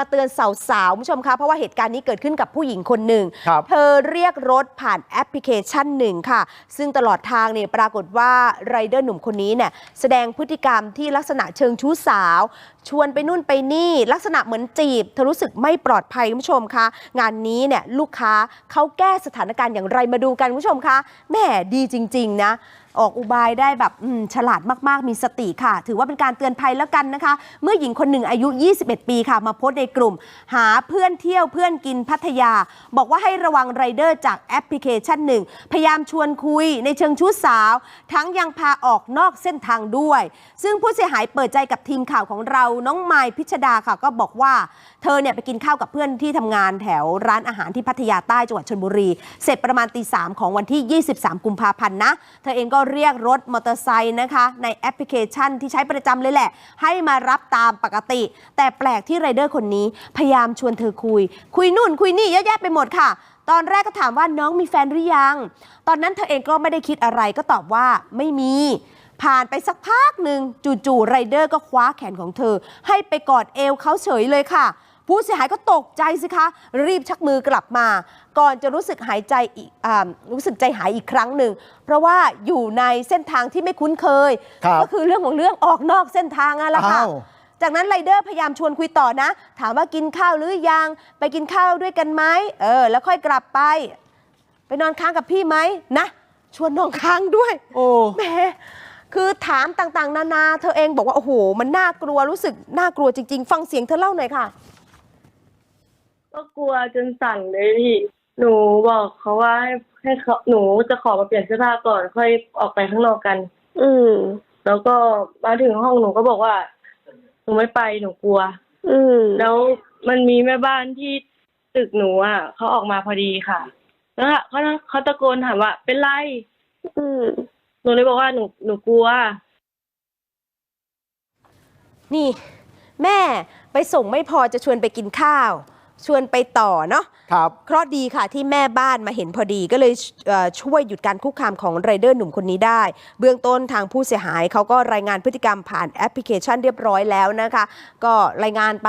มาเตือนสาวๆคุณผู้ชมคะเพราะว่าเหตุการณ์นี้เกิดขึ้นกับผู้หญิงคนหนึ่ง ครับเธอเรียกรถผ่านแอปพลิเคชันหนึ่งค่ะ ซึ่งตลอดทางเนี่ยปรากฏว่าไรเดอร์หนุ่มคนนี้เนี่ยแสดงพฤติกรรมที่ลักษณะเชิงชู้สาว ชวนไปนู่นไปนี่ ลักษณะเหมือนจีบเธอรู้สึกไม่ปลอดภัยคุณผู้ชมคะงานนี้เนี่ยลูกค้าเขาแก้สถานการณ์อย่างไรมาดูกันคุณผู้ชมคะแหม่ดีจริง ๆ นะ ออกอุบายได้แบบฉลาดมากๆ มีสติค่ะ ถือว่าเป็นการเตือนภัยแล้วกันนะคะ เมื่อหญิงคนหนึ่งอายุ 21 ปีค่ะ มาโพสในกลุ่ม หาเพื่อนเที่ยวเพื่อนกินพัทยา บอกว่าให้ระวังไรเดอร์จากแอปพลิเคชันหนึ่ง พยายามชวนคุยในเชิงชู้สาว ทั้งยังพาออกนอกเส้นทางด้วย ซึ่งผู้เสียหายเปิดใจกับทีมข่าวของเราน้องไมายพิชดาค่ะ ก็บอกว่าเธอเนี่ยไปกินข้าวกับเพื่อนที่ทำงานแถวร้านอาหารที่พัทยาใต้จังหวัดชลบุรี เสร็จประมาณตีสามของวันที่ 23 กุมภาพันธ์นะเธอเองก็เรียกรถมอเตอร์ไซค์นะคะ ในแอปพลิเคชันที่ใช้ประจำเลยแหละ ให้มารับตามปกติ แต่แปลกที่ไรเดอร์คนนี้ พยายามชวนเธอคุย คุยนู่นคุยนี่เยอะแยะไปหมดค่ะ ตอนแรกก็ถามว่าน้องมีแฟนหรือยัง ตอนนั้นเธอเองก็ไม่ได้คิดอะไรก็ตอบว่าไม่มีผ่านไปสักพักหนึ่งจู่ๆไรเดอร์ก็คว้าแขนของเธอ ให้ไปกอดเอวเขาเฉยเลยค่ะ ผู้เสียหายก็ตกใจสิคะ รีบชักมือกลับมา ก่อนจะรู้สึกหายใจอีกอารู้สึกใจหายอีกครั้งหนึ่ง เพราะว่าอยู่ในเส้นทางที่ไม่คุ้นเคยครับก็คือเรื่องของเรื่องออกนอกเส้นทางนั่นแหละค่ะอ้าวจากนั้นไรเดอร์พยายามชวนคุยต่อนะ ถามว่ากินข้าวหรือยัง ไปกินข้าวด้วยกันไหมเออ แล้วค่อยกลับไป ไปนอนค้างกับพี่ไหมนะ ชวนนอนค้างด้วย โอ้แหมคือถามต่างๆ นานา เธอเองบอกว่า โอ้โห มันน่ากลัวรู้สึกน่ากลัวจริง ๆ ฟังเสียงเธอเล่าหน่อยค่ะ ก็กลัวจนสั่นเลยพี่หนูบอกเขาว่าให้ให้เขาหนูจะขอมาเปลี่ยนเสื้อผ้าก่อนค่อยออกไปข้างนอกกัน อืม แล้วก็มาถึงห้องหนูก็บอกว่า หนูไม่ไปหนูกลัว อืม แล้วมันมีแม่บ้านที่ตึกหนูอะเขาออกมาพอดีค่ะ แล้วเขาเขาตะโกนถามว่าเป็นไร อืม หนูเลยบอกว่าหนูหนูกลัว นี่ แม่ไปส่งไม่พอจะชวนไปกินข้าว ชวนไปต่อเนาะครับเคราะห์ดีค่ะที่แม่บ้านมาเห็นพอดีก็เลยเอ่อช่วยหยุดการคุกคามของไรเดอร์หนุ่มคนนี้ได้ เบื้องต้นทางผู้เสียหายเขาก็รายงานพฤติกรรมผ่านแอปพลิเคชันเรียบร้อยแล้วนะคะ ก็รายงานไป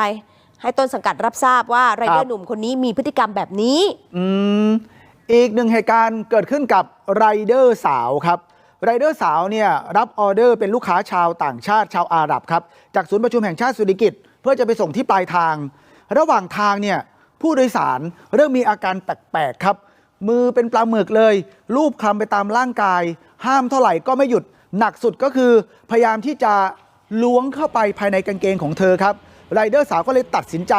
ให้ต้นสังกัดรับทราบว่าไรเดอครัร์บหนุ่มคนนี้มีพฤติกรรมแบบนี้ อืมอีกหนึ่งเหตุการณ์เกิดขึ้นกับไรเดอร์สาวครับไรเดอร์สาวเนี่ยรับออเดอร์เป็นลูกค้าชาวต่างชาติชาวอาหรับครับจากศูนย์ประชุมแห่งชาติสุริกิตเพื่อจะไปส่งที่ปลายทาง ระหว่างทางเนี่ยผู้โดยสารเริ่มมีอาการแปลกๆครับ มือเป็นปลาหมึกเลย รูปคลำไปตามร่างกาย ห้ามเท่าไหร่ก็ไม่หยุดหนักสุดก็คือพยายามที่จะล้วงเข้าไปภายในกางเกงของเธอครับไรเดอร์สาวก็เลยตัดสินใจ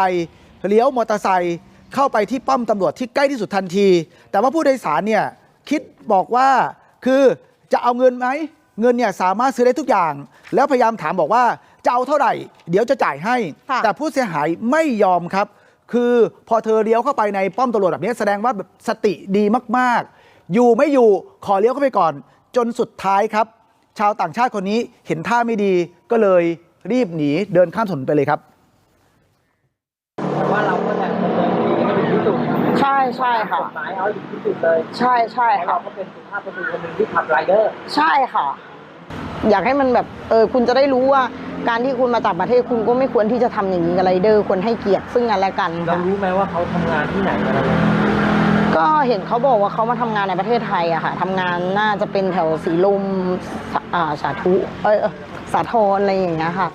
เลี้ยวมอเตอร์ไซค์เข้าไปที่ป้อมตำรวจที่ใกล้ที่สุดทันที แต่ว่าผู้โดยสารเนี่ยคิดบอกว่าคือจะเอาเงินไหมเงินเนี่ยสามารถซื้อได้ทุกอย่าง แล้วพยายามถามบอกว่า จะเอาเท่าไหร่ เดี๋ยวจะจ่ายให้ ค่ะ แต่ผู้เสียหายไม่ยอมครับ คือพอเธอเลี้ยวเข้าไปในป้อมตำรวจแบบนี้แสดงว่าแบบสติดีมาก ๆ อยู่ไม่อยู่ขอเลี้ยวเข้าไปก่อน จนสุดท้ายครับ ชาวต่างชาติคนนี้เห็นท่าไม่ดีก็เลยรีบหนีเดินข้ามถนนไปเลยครับ แต่ว่าเราก็จะดำเนินคดีให้ถึงที่สุดใช่ใช่ค่ะ กฎหมายเอาให้ถึงที่สุดเลยใช่ใช่เพราะค่ะ เราก็เป็นสุภาพบุรุษคนหนึ่งที่ขับไรเดอร์ ใช่ค่ะ อยากให้มันแบบเออคุณจะได้รู้ว่าการที่คุณมาจากประเทศคุณก็ไม่ควรที่จะทำอย่างนี้กับไรเดอร์ควรให้เกียรติซึ่งกันและกันเราค่ะรู้ไหมว่าเขาทำงานที่ไหนกันอะไรก็เห็นเขาบอกว่าเขามาทำงานในประเทศไทยอะค่ะทำงานน่าจะเป็นแถวสีลมสอ่าสาธุเอยเอยสาทรอะไรอย่างเงี้ยค่ะ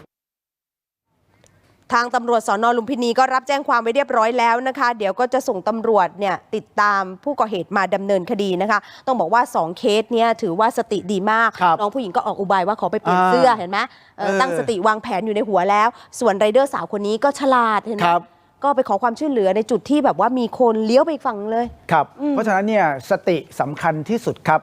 ทางตำรวจสอนอลุมพินีก็รับแจ้งความไว้เรียบร้อยแล้วนะคะ เดี๋ยวก็จะส่งตำรวจเนี่ยติดตามผู้ก่อเหตุมาดำเนินคดีนะคะ ต้องบอกว่า 2 เคสเนี่ยถือว่าสติดีมากครับน้องผู้หญิงก็ออกอุบายว่าขอไปเปลี่ยนอ่าเสื้อเห็นไหมเออเออตั้งสติวางแผนอยู่ในหัวแล้ว ส่วนไรเดอร์สาวคนนี้ก็ฉลาดเห็นไหมครับก็ไปขอความช่วยเหลือในจุดที่แบบว่ามีคนเลี้ยวไปอีกฝั่งเลย ครับอืมเพราะฉะนั้นเนี่ยสติสำคัญที่สุดครับ